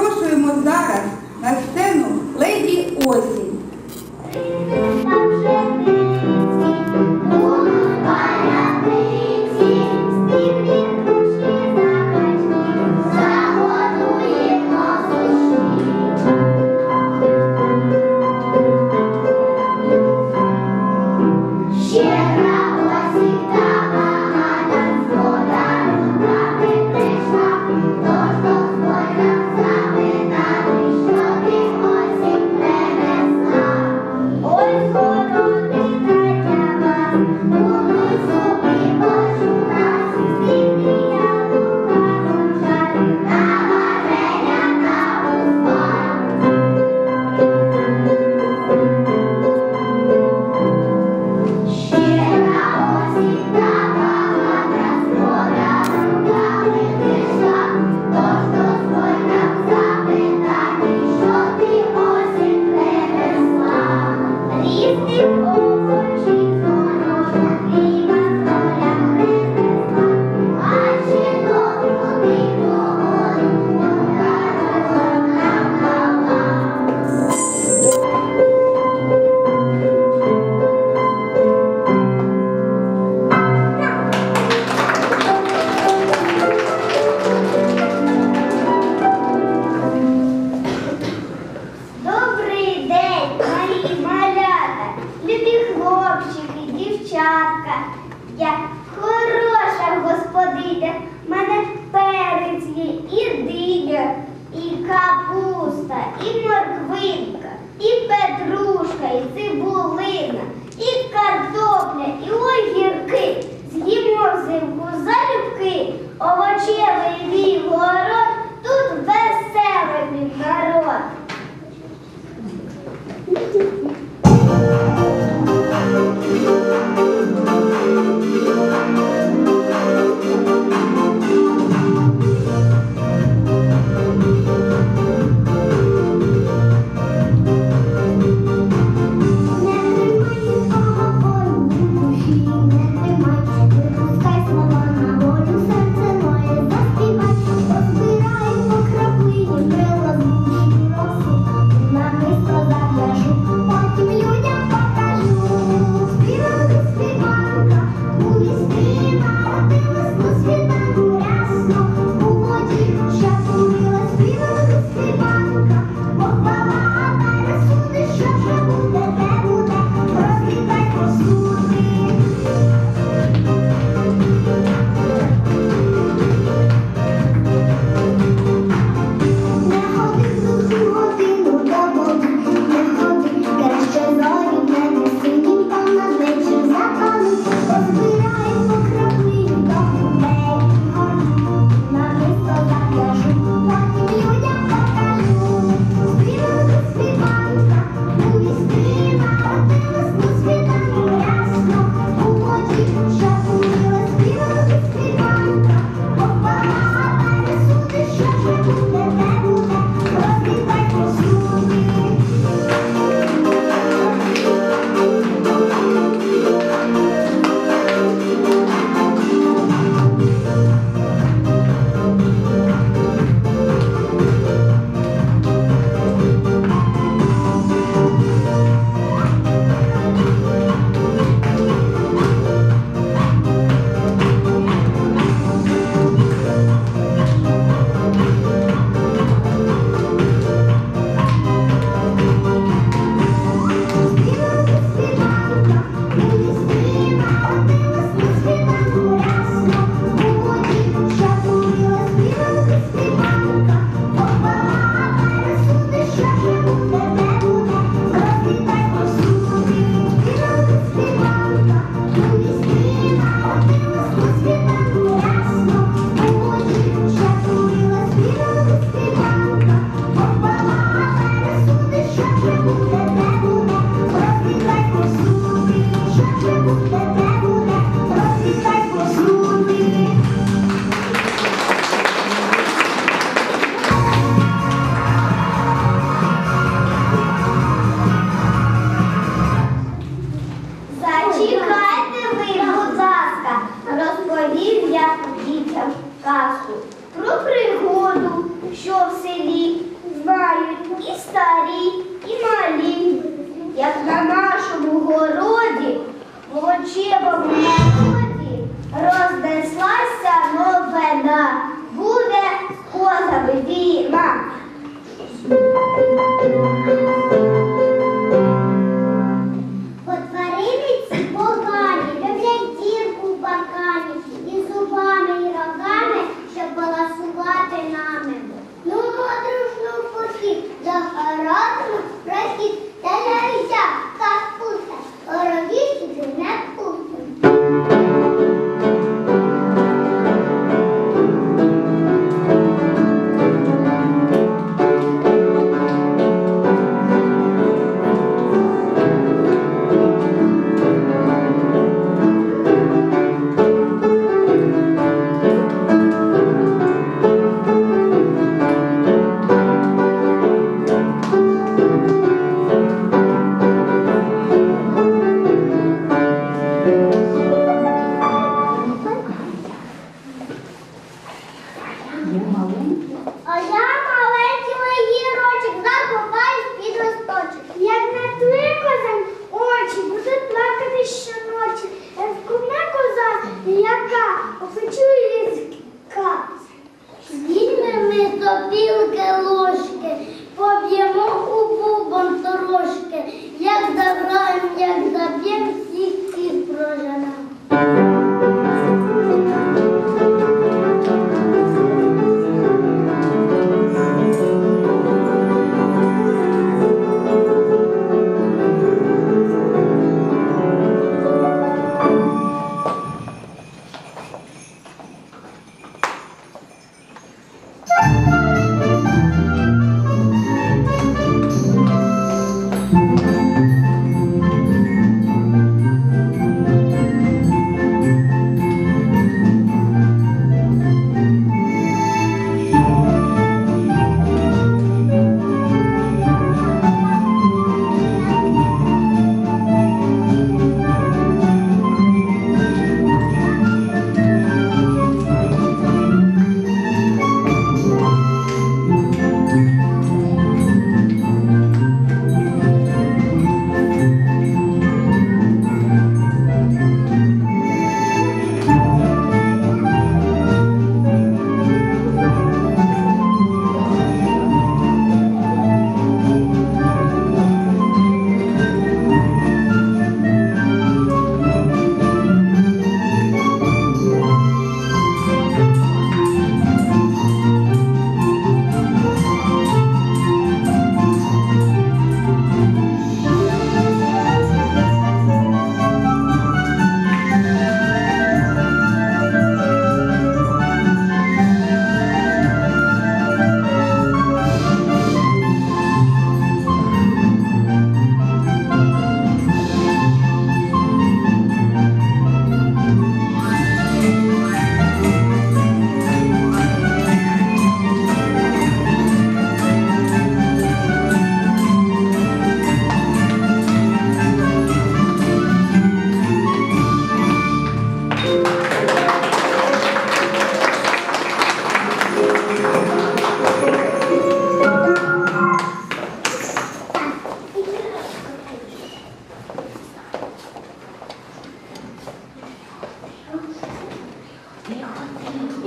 Запрошуємо зараз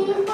Please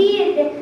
see it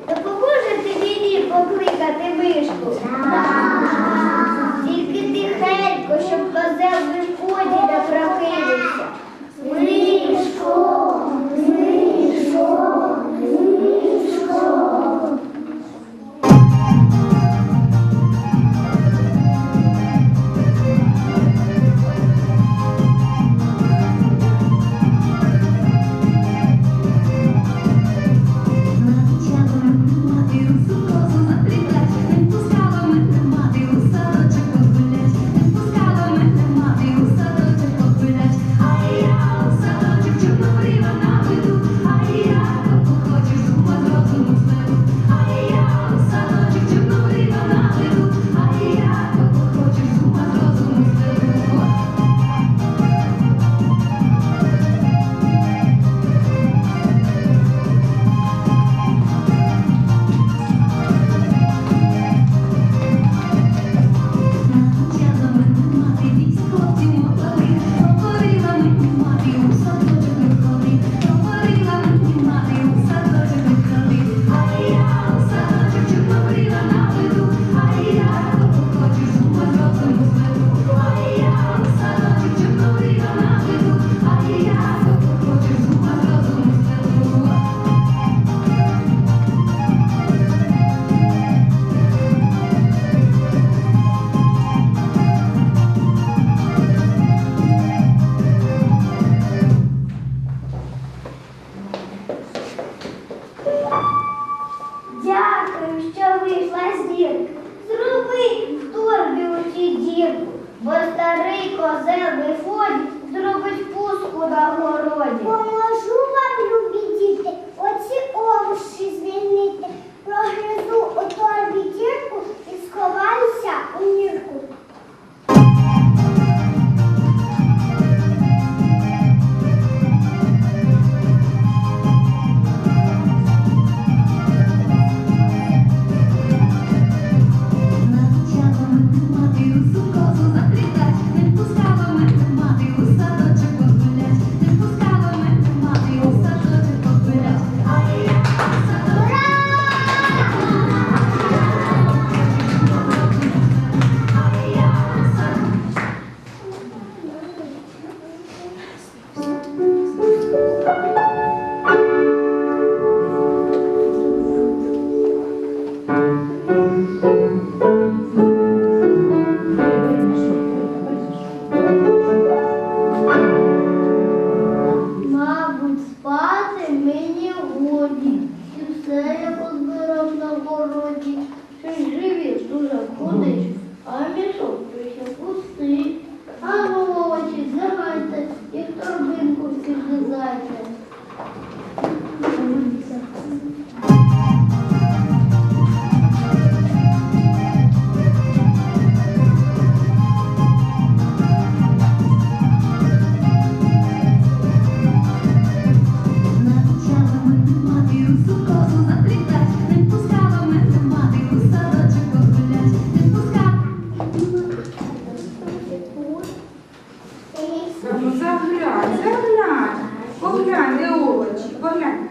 Поглянь, поглянь, де овочі, поглянь.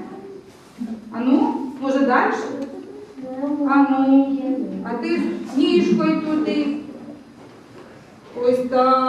Ану, може далі? Ану, а ти ніжкою туди. Ось так.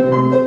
Thank you.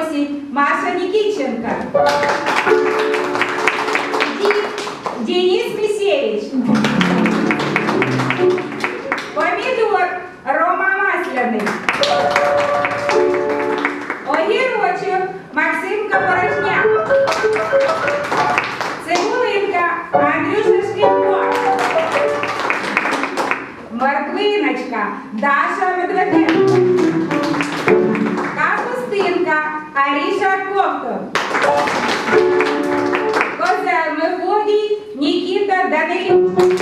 осінь Маша Нікітченка. Денис Місєвич. автор. Коза Мефодій Нікіта Данилів.